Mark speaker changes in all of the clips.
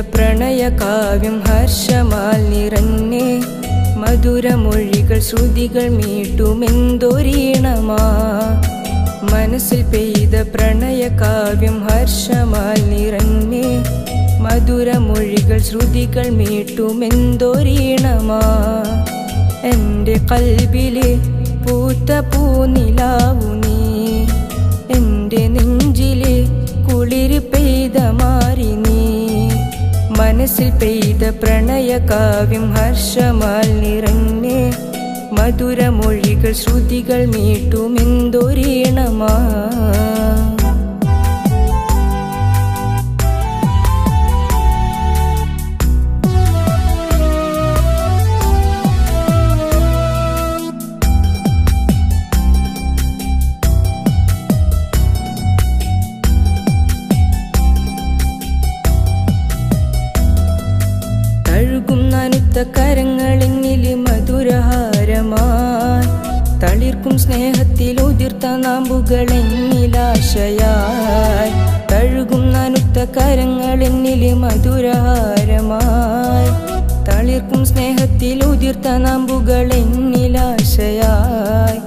Speaker 1: പ്രണയ കാവ്യം ഹർഷമാൽ നിറഞ്ഞേ. മധുരമൊഴികൾ ശ്രുതികൾ മീട്ടുമെന്തൊരീണമാ. മനസ്സിൽ പെയ്ത പ്രണയ കാവ്യം ഹർഷമാൽ നിറഞ്ഞേ. മധുരമൊഴികൾ ശ്രുതികൾ മീട്ടുമെന്തൊരീണമാ. എന്റെ കൽബിലെ പൂത്ത പൂനിലാവു മനസ്സിൽ പെയ്ത പ്രണയ കാവ്യം ഹർഷമാൽ മധുര മധുരമൊഴികൾ ശ്രുതികൾ മീട്ടുമെന്തോരീണമാ തഴുകും നനുത്ത കരങ്ങളെന്നിൽ മധുരഹാരമായി തളിർക്കും സ്നേഹത്തിൽ ഉതിർത്ത നാമ്പുകളെന്നിലാശയായി തഴുകും നനുത്ത കരങ്ങളെന്നിലെ മധുരഹാരമായി തളിർക്കും സ്നേഹത്തിൽ ഉതിർത്ത നാമ്പുകളെന്നിലാശയായി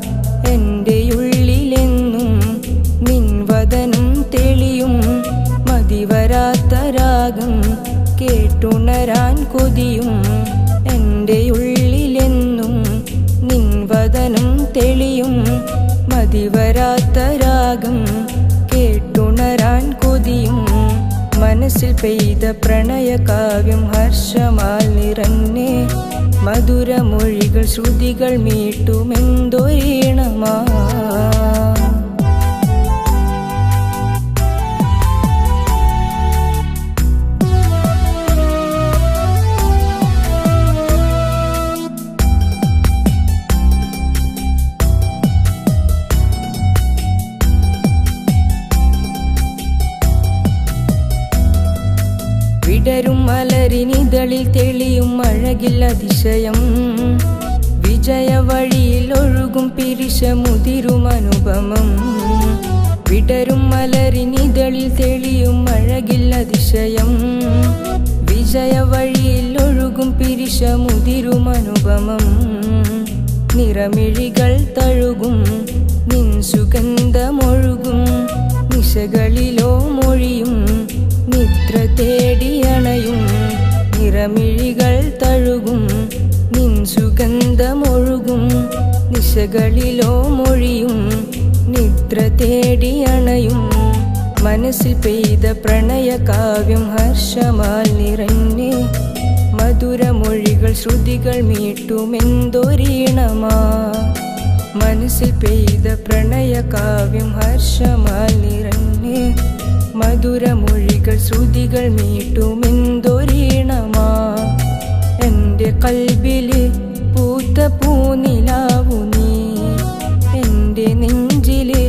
Speaker 1: എന്റെ ഉള്ളിലെന്നും നിൻവദനും തെളിയും മതിവരാത്ത രാഗം കേട്ടുണരാൻ കൊതിയും എന്റെ ഉള്ളിലെന്നും നിൻവദനം തെളിയും മതിവരാത്ത രാഗം കേട്ടുണരാൻ കൊതിയും മനസ്സിൽ പെയ്ത പ്രണയകാവ്യം ഹർഷമാൽ നിറഞ്ഞേ. മധുരമൊഴികൾ ശ്രുതികൾ മീട്ടുമെന്തോരീണമാ. വിടരും മലരിനിതളിൽ തെളിയും അഴകിൽ അതിശയം. വിജയ വഴിയിൽ ഒഴുകും പിരിശ മുതിരും അനുപമം. വിടരും മലരിനിതളിൽ തെളിയും അഴകിൽ അതിശയം. വിജയ വഴിയിൽ ഒഴുകും പിരിശ മുതിരും അനുപമം. നിറമിഴികൾ തഴുകും നിൻ സുഗന്ധമൊഴുകും നിശകളിലോ നിറമിഴികൾ തഴുകും നിൻ സുഗന്ധമൊഴുകും നിശകളിലോ മൊഴിയും നിദ്ര തേടി അണയും. മനസ്സിൽ പെയ്ത പ്രണയ കാവ്യം ഹർഷമാൽ നിറഞ്ഞേ മധുരമൊഴികൾ ശ്രുതികൾ മീട്ടുമെന്തൊരീണമാ. മനസ്സിൽ പെയ്ത പ്രണയ കാവ്യം ഹർഷമാൽ നിറഞ്ഞേ മധുരമൊഴികൾ ശ്രുതികൾ മീട്ടുമെന്തോരീണമാ. നെഞ്ചിലെ